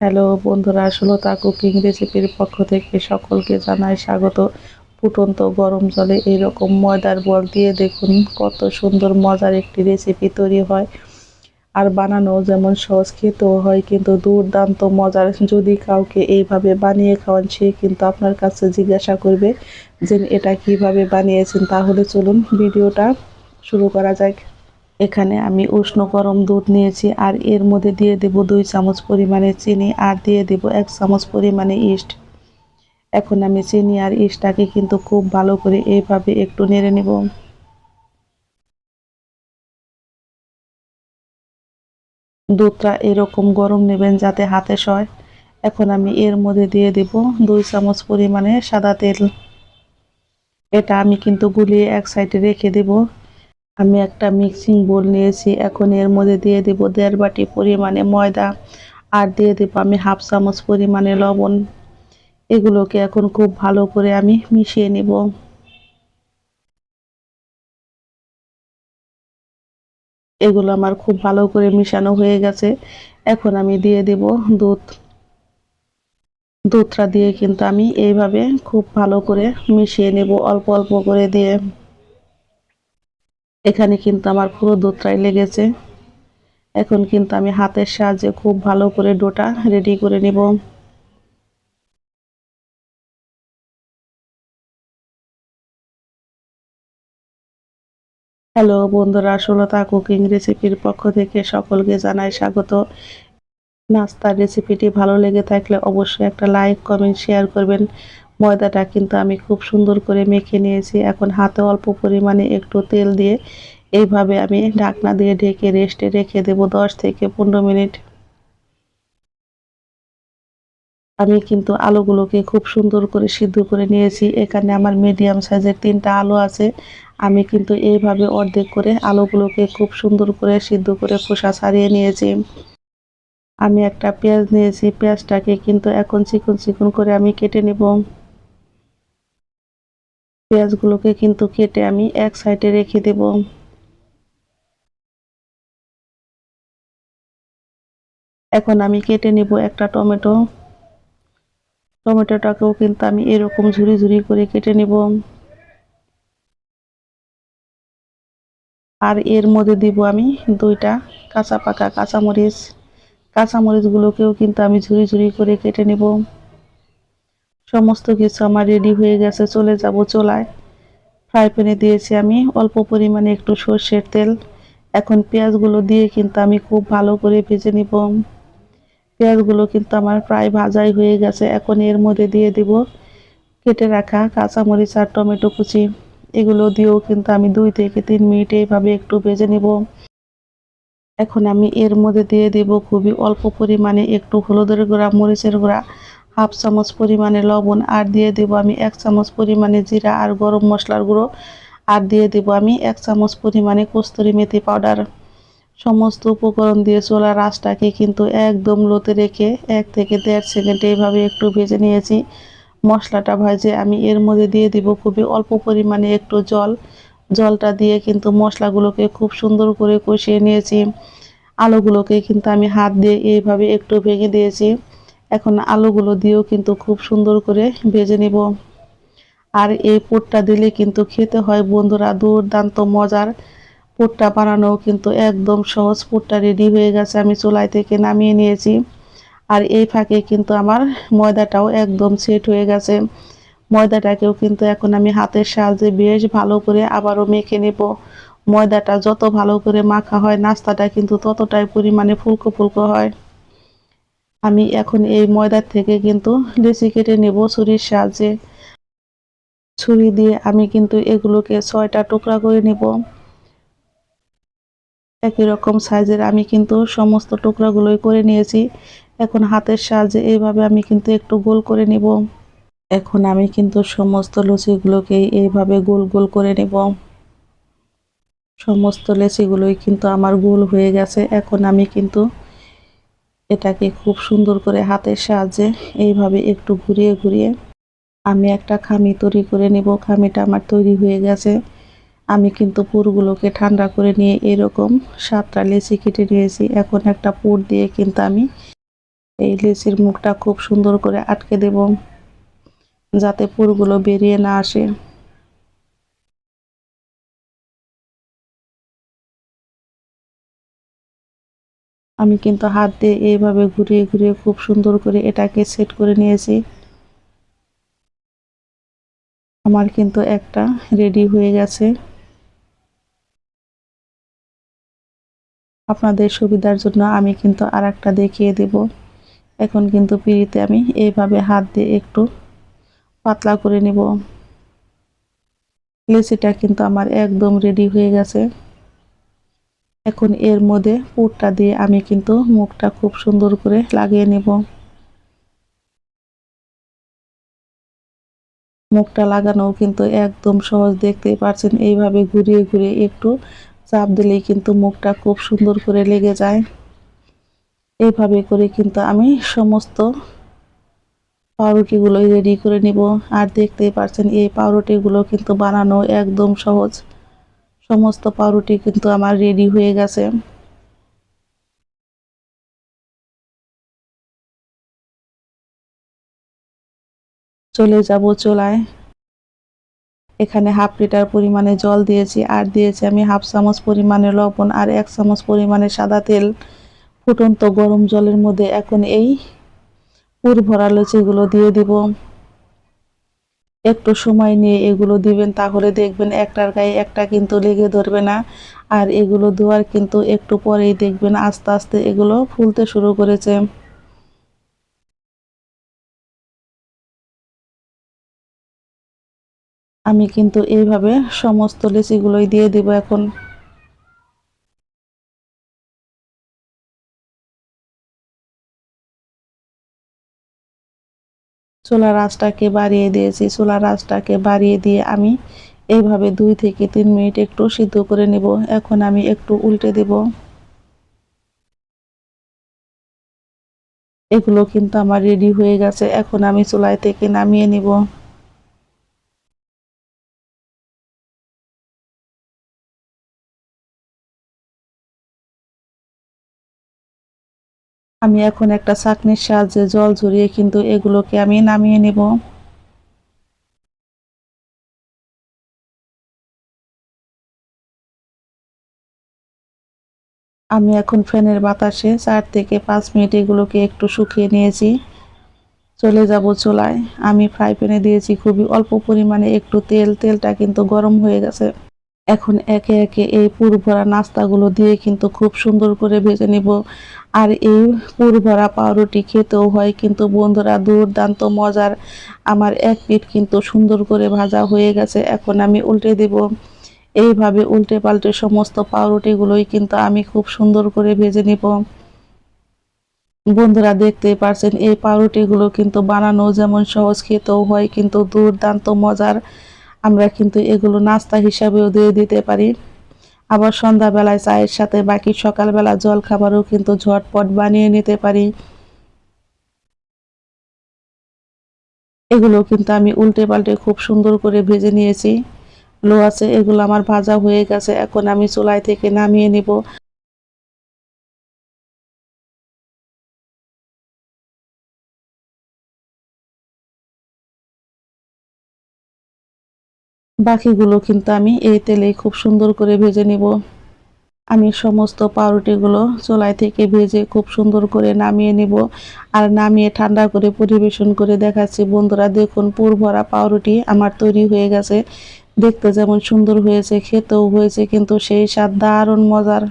Hello বন্ধুরা, Sulata cooking রেসিপির পক্ষ থেকে সকলকে জানাই স্বাগত। ফুটন্ত গরম জলে এরকম ময়দার বল দিয়ে দেখুন কত সুন্দর মজার একটি রেসিপি তৈরি হয়। আর বানানো যেমন সহজ খেতেও হয়, কিন্তু দুর্দান্ত মজার যদি কাউকে এইভাবে বানিয়ে খাওয়ান, সে কিন্তু আপনার কাছে জিজ্ঞাসা করবে যে এটা কীভাবে বানিয়েছেন। তাহলে চলুন ভিডিওটা শুরু করা যাক। এখানে আমি উষ্ণ গরম দুধ নিয়েছি আর এর মধ্যে দিয়ে দেব দুই চামচ পরিমাণে চিনি আর দিয়ে দেব এক চামচ পরিমাণে ইস্ট। এখন আমি চিনি আর ইস্টটাকে কিন্তু খুব ভালো করে এইভাবে একটু নেড়ে নেব। দুধটা এরকম গরম নেবেন যাতে হাতে সয়। এখন আমি এর মধ্যে দিয়ে দেব দুই চামচ পরিমাণে সাদা তেল। এটা আমি কিন্তু গুলিয়ে এক সাইডে রেখে দেব। আমি একটা মিক্সিং বোল নিয়েছি, এখন এর মধ্যে দিয়ে দেব দেড় বাটি পরিমাণে ময়দা আর দিয়ে দেব আমি হাফ চামচ পরিমাণে লবণ। এগুলোকে এখন খুব ভালো করে আমি মিশিয়ে নেব। এগুলো আমার খুব ভালো করে মিশানো হয়ে গেছে। এখন আমি দিয়ে দেব দুধ। দুধটা দিয়ে কিন্তু আমি এইভাবে খুব ভালো করে মিশিয়ে নেব অল্প অল্প করে দিয়ে। এখানে কিন্তু আমার পুরো দুধটাই লেগেছে। এখন কিন্তু আমি হাতের সাহায্যে খুব ভালো করে ডোটা রেডি করে নেব। হ্যালো বন্ধুরা ষোলতা কুকিং রেসিপির পক্ষ থেকে সকলকে জানাই স্বাগত। নাস্তার রেসিপিটি ভালো লেগে থাকলে অবশ্যই একটা লাইক, কমেন্ট, শেয়ার করবেন। ময়দাটা কিন্তু আমি খুব সুন্দর করে মেখে নিয়েছি। এখন হাতে অল্প পরিমাণে একটু তেল দিয়ে এইভাবে আমি ঢাকনা দিয়ে ঢেকে রেস্টে রেখে দেব দশ থেকে পনেরো মিনিট। আমি কিন্তু আলুগুলোকে খুব সুন্দর করে সিদ্ধ করে নিয়েছি। এখানে আমার মিডিয়াম সাইজের তিনটা আলু আছে। আমি কিন্তু এইভাবে অর্ধেক করে আলুগুলোকে খুব সুন্দর করে সিদ্ধ করে খোসা ছাড়িয়ে নিয়েছি। আমি একটা পেঁয়াজ নিয়েছি। পেঁয়াজটাকে কিন্তু এখন চিকন চিকন করে আমি কেটে নেব। পেঁয়াজগুলোকে কিন্তু কেটে আমি এক সাইডে রেখে দেব। এখন আমি কেটে নেব একটা টমেটো। টমেটোটাকেও কিন্তু আমি এরকম ঝুরি ঝুরি করে কেটে নেব। আর এর মধ্যে দিব আমি দুইটা কাঁচা পাকা কাঁচামরিচ। কাঁচামরিচগুলোকেও কিন্তু আমি ঝুরি ঝুরি করে কেটে নেব। সমস্ত কিছু আমার রেডি হয়ে গেছে, চলে যাব, চোলায়। ফ্রাই প্যানে দিয়েছি আমি, অল্প পরিমাণে একটু সর্ষের তেল। এখন পেঁয়াজগুলো দিয়ে কিন্তু আমি খুব ভালো করে ভেজে নিব। পেঁয়াজগুলো কিন্তু আমার প্রায় ভাজাই হয়ে গেছে, এখন এর মধ্যে দিয়ে দিব কেটে রাখা কাঁচামরিচ আর টমেটো কুচি। এগুলো দিয়েও কিন্তু আমি দুই থেকে তিন মিনিট এইভাবে একটু ভেজে নিব। এখন আমি এর মধ্যে দিয়ে দেব খুবই অল্প পরিমাণে একটু হলুদের গুঁড়া, মরিচের গুঁড়া। হাফ চামচ পরিমাণে লবণ আর দিয়ে দেব আমি এক চামচ পরিমাণে জিরা আর গরম মশলার গুঁড়ো আর দিয়ে দেব আমি এক চামচ পরিমাণে কস্তুরি মেথি পাউডার। সমস্ত উপকরণ দিয়ে চোলা রাসটাকে কিন্তু একদম লোতে রেখে এক থেকে দেড় সেকেন্ড এইভাবে একটু ভেজে নিয়েছি। মশলাটা ভাজে আমি এর মধ্যে দিয়ে দিব খুবই অল্প পরিমাণে একটু জল। জলটা দিয়ে কিন্তু মশলাগুলোকে খুব সুন্দর করে কষিয়ে নিয়েছি। আলুগুলোকে কিন্তু আমি হাত দিয়ে এইভাবে একটু ভেঙে দিয়েছি। এখন আলুগুলো দিয়েও কিন্তু খুব সুন্দর করে ভেজে নিব। আর এই পোটটা দিলে কিন্তু খেতে হয় বন্ধুরা দুর্দান্ত মজার। পুরটা বানানো কিন্তু একদম সহজ পুরটা রেডি হয়ে গেছে, আমি চুলাই থেকে নামিয়ে নিয়েছি। আর এই ফাঁকে কিন্তু আমার ময়দাটাও একদম সেট হয়ে গেছে। ময়দাটাকেও কিন্তু এখন আমি হাতের সাহায্যে বেশ ভালো করে আবারও মেখে নেব। ময়দাটা যত ভালো করে মাখা হয়, নাস্তাটা কিন্তু ততটাই পরিমাণে ফুলকো ফুলকো হয়। আমি এখন এই ময়দার থেকে কিন্তু লিচি কেটে নেব ছুরির সাহায্যে। ছুরি দিয়ে আমি কিন্তু এগুলোকে ছয়টা টুকরা করে নেব। একই রকম সাইজের আমি কিন্তু সমস্ত টুকরাগুলোই করে নিয়েছি। এখন হাতের সাহায্যে এইভাবে আমি কিন্তু একটু গোল করে নিব। এখন আমি কিন্তু সমস্ত লুচিগুলোকে এইভাবে গোল গোল করে নেব। সমস্ত লেচিগুলোই কিন্তু আমার গোল হয়ে গেছে। এখন আমি কিন্তু এটাকে খুব সুন্দর করে হাতের সাহায্যে এইভাবে একটু ঘুরিয়ে ঘুরিয়ে আমি একটা খামি তৈরি করে নেব। খামিটা আমার তৈরি হয়ে গেছে। আমি কিন্তু পুরগুলোকে ঠান্ডা করে নিয়ে এরকম সাতটা লেচি কেটে নিয়েছি। এখন একটা পুর দিয়ে কিন্তু আমি এই লেচির মুখটা খুব সুন্দর করে আটকে দেব, যাতে পুরগুলো বেরিয়ে না আসে। আমি কিন্তু হাত দিয়ে এইভাবে ঘুরিয়ে ঘুরিয়ে খুব সুন্দর করে এটাকে সেট করে নিয়েছি। আমার কিন্তু একটা রেডি হয়ে গেছে। আপনাদের সুবিধার জন্য আমি কিন্তু আর একটা দেখিয়ে দেব। এখন কিন্তু পিড়িতে আমি এইভাবে হাত দিয়ে একটু পাতলা করে নেব। লেচিটা কিন্তু আমার একদম রেডি হয়ে গেছে। এখন এর মধ্যে পুরটা দিয়ে আমি কিন্তু মুখটা খুব সুন্দর করে লাগিয়ে নেব। মুখটা লাগানো কিন্তু একদম সহজ দেখতে পাচ্ছেন। এইভাবে ঘুরিয়ে ঘুরিয়ে একটু চাপ দিলেই কিন্তু মুখটা খুব সুন্দর করে লেগে যায়। এইভাবে করে কিন্তু আমি সমস্ত পাউরুটিগুলো রেডি করে নিব। আর দেখতেই পাচ্ছেন, এই পাউরুটিগুলো কিন্তু বানানো একদম সহজ। সমস্ত পাউরুটি কিন্তু আমার রেডি হয়ে গেছে। চলে যাব চলায়। এখানে হাফ লিটার পরিমাণে জল দিয়েছি, আর দিয়েছি আমি হাফ চামচ পরিমাণে লবণ আর এক চামচ পরিমাণে সাদা তেল। ফুটন্ত গরম জলের মধ্যে এখন এই পুর ভরা লুচিগুলো দিয়ে দিব। একটু সময় নিয়ে এগুলো দিবেন, তাহলে দেখবেন একটার গায়ে একটা কিন্তু লেগে ধরবে না। আর এগুলো ধোয়ার কিন্তু একটু পরেই দেখবেন আস্তে আস্তে এগুলো ফুলতে শুরু করেছে। আমি কিন্তু এইভাবে সমস্ত লেচিগুলোই দিয়ে দিব এখন। চুলার আঁচটাকে বাড়িয়ে দিয়েছি। চোলা আঁচটাকে বাড়িয়ে দিয়ে আমি এইভাবে দুই থেকে তিন মিনিট একটু সিদ্ধ করে নেব। এখন আমি একটু উল্টে দেব। এগুলো কিন্তু আমার রেডি হয়ে গেছে। এখন আমি চুলায় থেকে নামিয়ে নিব। আমি এখন একটা চাকনির সাহায্যে জল ঝরিয়ে কিন্তু এগুলোকে আমি নামিয়ে নেব। আমি এখন ফ্যানের বাতাসে চার থেকে পাঁচ মিনিট এগুলোকে একটু শুকিয়ে নিয়েছি। চলে যাব চুলায়। আমি ফ্রাই প্যানে দিয়েছি খুবই অল্প পরিমাণে একটু তেল। তেলটা কিন্তু গরম হয়ে গেছে। এখন একে একে এই পুর ভরা নাস্তাগুলো দিয়ে কিন্তু খুব সুন্দর করে ভেজে নিব। আর এই পুর ভরা পাউরুটি খেতেও হয়, কিন্তু বন্ধুরা দুর্দান্ত মজার। আমার এক পিঠ কিন্তু সুন্দর করে ভাজা হয়ে গেছে, এখন আমি উল্টে দেব। এইভাবে উল্টে পাল্টে সমস্ত পাউরুটিগুলোই কিন্তু আমি খুব সুন্দর করে ভেজে নিব। বন্ধুরা দেখতেই পারছেন, এই পাউরুটিগুলো কিন্তু বানানো যেমন সহজ খেতেও হয়, কিন্তু দুর্দান্ত মজার। আমরা কিন্তু এগুলো নাস্তা হিসাবেও দিয়ে দিতে পারি। আবার সন্ধ্যাবেলায় চায়ের সাথে বাকি সকালবেলা জল খাবারও কিন্তু ঝটপট বানিয়ে নিতে পারি। এগুলো কিন্তু আমি উল্টে পাল্টে খুব সুন্দর করে ভেজে নিয়েছি। লো আছে, এগুলো আমার ভাজা হয়ে গেছে, এখন আমি চুলাই থেকে নামিয়ে নিব। বাকিগুলো কিন্তু আমি এই তেলে খুব সুন্দর করে ভেজে নিব। আমি সমস্ত পাউরুটিগুলো চোলাই থেকে ভেজে খুব সুন্দর করে নামিয়ে নিব। আর নামিয়ে ঠান্ডা করে পরিবেশন করে দেখাচ্ছি। বন্ধুরা, দেখুন পুর ভরা পাউরুটি আমার তৈরি হয়ে গেছে। দেখতে যেমন সুন্দর হয়েছে, খেতেও হয়েছে, কিন্তু সেই স্বাদ দারুণ মজার।